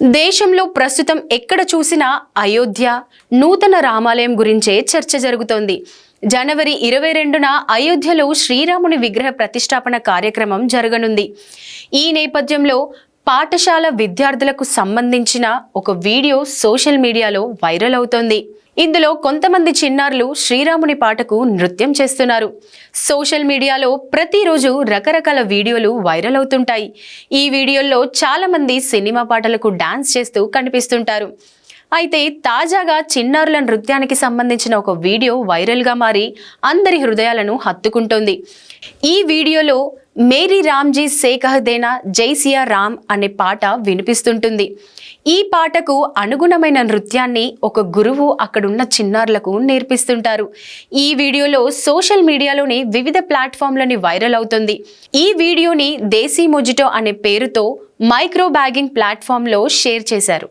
దేశంలో ప్రస్తుతం ఎక్కడ చూసినా అయోధ్య నూతన రామాలయం గురించే చర్చ జరుగుతోంది. జనవరి ఇరవై రెండున అయోధ్యలో శ్రీరాముని విగ్రహ ప్రతిష్టాపన కార్యక్రమం జరగనుంది. ఈ నేపథ్యంలో పాఠశాల విద్యార్థులకు సంబంధించిన ఒక వీడియో సోషల్ మీడియాలో వైరల్ అవుతోంది. ఇందులో కొంతమంది చిన్నారులు శ్రీరాముని పాటకు నృత్యం చేస్తున్నారు. సోషల్ మీడియాలో ప్రతిరోజు రకరకాల వీడియోలు వైరల్ అవుతుంటాయి. ఈ వీడియోల్లో చాలామంది సినిమా పాటలకు డాన్స్ చేస్తూ కనిపిస్తుంటారు. అయితే తాజాగా చిన్నారుల నృత్యానికి సంబంధించిన ఒక వీడియో వైరల్గా మారి అందరి హృదయాలను హత్తుకుంటోంది. ఈ వీడియోలో మేరీ రామ్జీ సేకహదేనా జై సియా రామ్ అనే పాట వినిపిస్తుంటుంది. ఈ పాటకు అనుగుణమైన నృత్యాన్ని ఒక గురువు అక్కడున్న చిన్నారులకు నేర్పిస్తుంటారు. ఈ వీడియోలో సోషల్ మీడియాలోని వివిధ ప్లాట్ఫామ్లని వైరల్ అవుతుంది. ఈ వీడియోని దేశీ మొజిటో అనే పేరుతో మైక్రో బ్యాగింగ్ ప్లాట్ఫామ్లో షేర్ చేశారు.